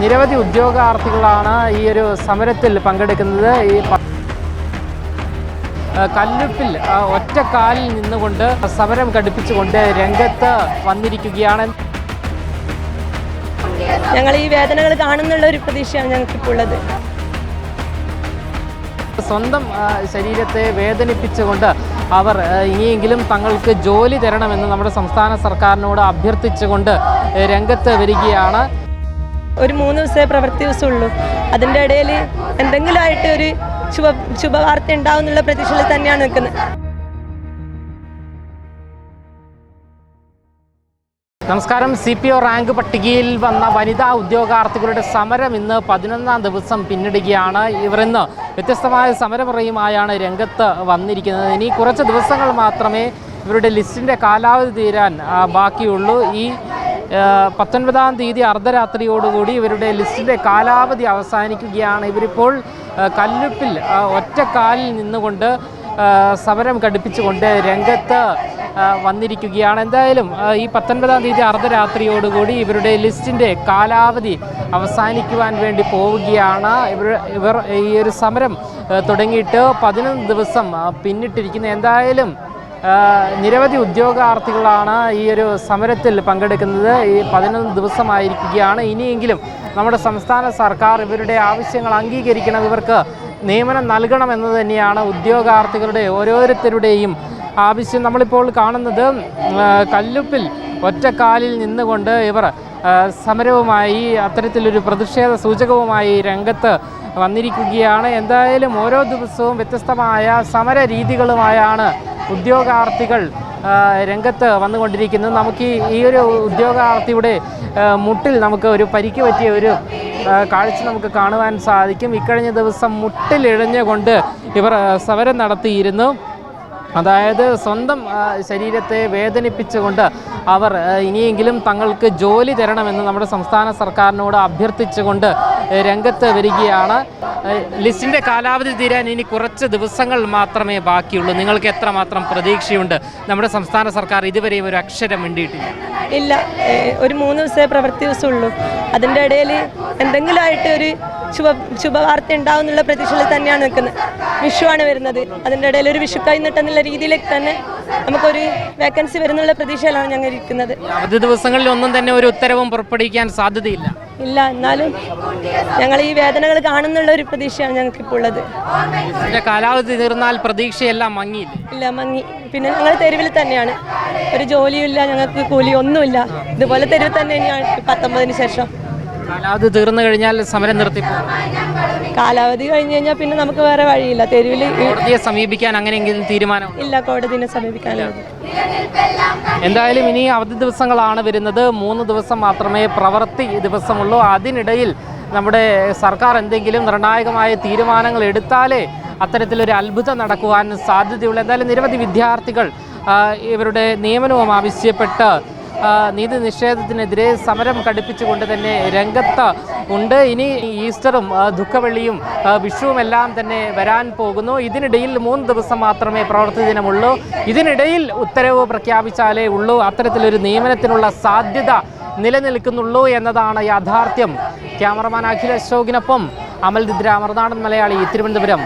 നിരവധി ഉദ്യോഗാർത്ഥികളാണ് ഈ ഒരു സമരത്തിൽ പങ്കെടുക്കുന്നത്. ഈ കല്ലുപ്പിൽ ഒറ്റക്കാലിൽ നിന്നുകൊണ്ട് സമരം ഘടിപ്പിച്ചുകൊണ്ട് രംഗത്ത് വന്നിരിക്കുകയാണ്. ഞങ്ങൾ ഈ വേദനകൾ കാണുന്നുള്ള ഒരു പ്രതീക്ഷയാണ് ഞങ്ങൾക്കിപ്പോൾ ഉള്ളത് സ്വന്തം ശരീരത്തെ വേദനിപ്പിച്ചുകൊണ്ട് അവർ ഇനിയെങ്കിലും തങ്ങൾക്ക് ജോലി തരണമെന്ന് നമ്മുടെ സംസ്ഥാന സർക്കാരിനോട് അഭ്യർത്ഥിച്ചുകൊണ്ട് രംഗത്ത് വരികയാണ്. ഒരു മൂന്ന് ദിവസമേ പ്രവൃത്തി ദിവസമുള്ളൂ. അതിന്റെ ഇടയിൽ എന്തെങ്കിലും ആയിട്ട് ഒരു ശുഭ ശുഭവാർത്ത ഉണ്ടാവും എന്നുള്ള പ്രതീക്ഷയിൽ തന്നെയാണ് നിൽക്കുന്നത്. നമസ്കാരം. സി പി ഒ റാങ്ക് പട്ടികയിൽ വന്ന വനിതാ ഉദ്യോഗാർത്ഥികളുടെ സമരം ഇന്ന് പതിനൊന്നാം ദിവസം പിന്നിടുകയാണ് ഇവർ ഇന്ന്. വ്യത്യസ്തമായ സമരമുറയുമായാണ് രംഗത്ത് വന്നിരിക്കുന്നത്. ഇനി കുറച്ച് ദിവസങ്ങൾ മാത്രമേ ഇവരുടെ ലിസ്റ്റിന്റെ കാലാവധി തീരാൻ ബാക്കിയുള്ളൂ. ഈ പത്തൊൻപതാം തീയതി അർദ്ധരാത്രിയോടുകൂടി ഇവരുടെ ലിസ്റ്റിന്റെ കാലാവധി അവസാനിക്കുകയാണ്. ഇവരിപ്പോൾ കല്ലുപ്പിൽ ഒറ്റക്കാലിൽ നിന്നുകൊണ്ട് സമരം ഘടിപ്പിച്ചുകൊണ്ട് രംഗത്ത് വന്നിരിക്കുകയാണ്. എന്തായാലും ഈ പത്തൊൻപതാം തീയതി അർദ്ധരാത്രിയോടുകൂടി ഇവരുടെ ലിസ്റ്റിന്റെ കാലാവധി അവസാനിക്കുവാൻ വേണ്ടി പോവുകയാണ്. ഇവർ ഇവർ ഈ ഒരു സമരം തുടങ്ങിയിട്ട് പതിനൊന്ന് ദിവസം പിന്നിട്ടിരിക്കുന്ന. എന്തായാലും നിരവധി ഉദ്യോഗാർത്ഥികളാണ് ഈ ഒരു സമരത്തിൽ പങ്കെടുക്കുന്നത്. ഈ പതിനൊന്ന് ദിവസമായിരിക്കുകയാണ്. ഇനിയെങ്കിലും നമ്മുടെ സംസ്ഥാന സർക്കാർ ഇവരുടെ ആവശ്യങ്ങൾ അംഗീകരിക്കണം. ഇവർക്ക് നിയമനം നൽകണമെന്ന് തന്നെയാണ് ഉദ്യോഗാർത്ഥികളുടെ ഓരോരുത്തരുടെയും ആവശ്യം. നമ്മളിപ്പോൾ കാണുന്നത് കല്ലുപ്പിൽ ഒറ്റക്കാലിൽ നിന്നുകൊണ്ട് ഇവർ സമരവുമായി അത്തരത്തിലൊരു പ്രതിഷേധ സൂചകവുമായി രംഗത്ത് വന്നിരിക്കുകയാണ്. എന്തായാലും ഓരോ ദിവസവും വ്യത്യസ്തമായ സമര രീതികളുമായാണ് ഉദ്യോഗാർത്ഥികൾ രംഗത്ത് വന്നുകൊണ്ടിരിക്കുന്നത് നമുക്ക് ഈ ഒരു ഉദ്യോഗാർത്ഥിയുടെ മുട്ടിൽ നമുക്ക് ഒരു പരിക്ക് പറ്റിയ ഒരു കാഴ്ച നമുക്ക് കാണുവാൻ സാധിക്കും. ഇക്കഴിഞ്ഞ ദിവസം മുട്ടിലിഴഞ്ഞുകൊണ്ട് ഇവർ സമരം നടത്തിയിരുന്നു. അതായത് സ്വന്തം ശരീരത്തെ വേദനിപ്പിച്ചുകൊണ്ട് അവർ ഇനിയെങ്കിലും തങ്ങൾക്ക് ജോലി തരണമെന്ന് നമ്മുടെ സംസ്ഥാന സർക്കാരിനോട് അഭ്യർത്ഥിച്ചുകൊണ്ട് രംഗത്ത് വരികയാണ്. ലിസ്റ്റിന്റെ കാലാവധി തീരാൻ ഇനി കുറച്ച് ദിവസങ്ങൾ മാത്രമേ ബാക്കിയുള്ളൂ. നിങ്ങൾക്ക് എത്രമാത്രം പ്രതീക്ഷയുണ്ട്? നമ്മുടെ സംസ്ഥാന സർക്കാർ ഇതുവരെയും ഒരു അക്ഷരം മിണ്ടിയിട്ടില്ല. ഇല്ല. ഒരു മൂന്ന് ദിവസമേ പ്രവൃത്തി ദിവസമുള്ളൂ. അതിന്റെ ഇടയിൽ എന്തെങ്കിലും ആയിട്ട് ഒരു ശുഭ ശുഭവാർത്ത ഉണ്ടാവും എന്നുള്ള പ്രതീക്ഷയിൽ തന്നെയാണ് നിൽക്കുന്നത്. വിഷുവാണ് വരുന്നത്. അതിന്റെ ഇടയിൽ ഒരു വിഷു കൈന്നിട്ടെന്നുള്ള രീതിയിലേക്ക് തന്നെ നമുക്കൊരു വേക്കൻസി വരുന്നുള്ള പ്രതീക്ഷയിലാണ് ഞങ്ങൾ ഇരിക്കുന്നത്. അവധി ദിവസങ്ങളിൽ ഒന്നും തന്നെ ഒരു ഉത്തരവും പുറപ്പെടുവിക്കാൻ സാധ്യതയില്ല. ഇല്ല എന്നാലും ഞങ്ങൾ ഈ വേദനകൾ കാണുന്നുള്ള ഒരു പ്രതീക്ഷയാണ് ഞങ്ങൾക്ക് ഇപ്പോൾ ഉള്ളത് കാലാവധി തീർന്നാൽ പ്രതീക്ഷയെല്ലാം മങ്ങിയില്ല? ഇല്ല മങ്ങി. പിന്നെ ഞങ്ങൾ തെരുവിൽ തന്നെയാണ്. ഒരു ജോലിയും ഇല്ല ഞങ്ങൾക്ക് കൂലി ഒന്നുമില്ല. ഇതുപോലെ തെരുവിൽ തന്നെ തന്നെയാണ് പത്തൊമ്പതിന് ശേഷം കാലാവധി തീർന്നു കഴിഞ്ഞാൽ സമരം നിർത്തി കാലാവധി കഴിഞ്ഞു കഴിഞ്ഞാൽ പിന്നെ നമുക്ക് വേറെ വഴിയില്ല. തെരുവിൽ കോടതിയെ സമീപിക്കാൻ അങ്ങനെയെങ്കിലും തീരുമാനം ഇല്ല കോടതിനെ സമീപിക്കാൻ എന്തായാലും ഇനി അവധി ദിവസങ്ങളാണ് വരുന്നത്. മൂന്ന് ദിവസം മാത്രമേ പ്രവൃത്തി ദിവസമുള്ളൂ. അതിനിടയിൽ നമ്മുടെ സർക്കാർ എന്തെങ്കിലും നിർണായകമായ തീരുമാനങ്ങൾ എടുത്താലേ അത്തരത്തിലൊരു അത്ഭുതം നടക്കുവാൻ സാധ്യതയുള്ളൂ. എന്തായാലും നിരവധി വിദ്യാർത്ഥികൾ ഇവരുടെ നിയമനവും ആവശ്യപ്പെട്ട് നീതി നിഷേധത്തിനെതിരെ സമരം കടുപ്പിച്ചുകൊണ്ട് തന്നെ രംഗത്ത് ഉണ്ട്. ഇനി ഈസ്റ്ററും ദുഃഖവെള്ളിയും വിഷുവുമെല്ലാം തന്നെ വരാൻ പോകുന്നു. ഇതിനിടയിൽ മൂന്ന് ദിവസം മാത്രമേ പ്രവൃത്തി ദിനമുള്ളൂ. ഇതിനിടയിൽ ഉത്തരവ് പ്രഖ്യാപിച്ചാലേ ഉള്ളൂ. അത്തരത്തിലൊരു നിയമനത്തിനുള്ള സാധ്യത നിലനിൽക്കുന്നുള്ളൂ എന്നതാണ് യാഥാർത്ഥ്യം. ക്യാമറമാൻ അഖിൽ അശോകിനൊപ്പം അമൽ ദിദ്ര മറുനാടൻ മലയാളി തിരുവനന്തപുരം.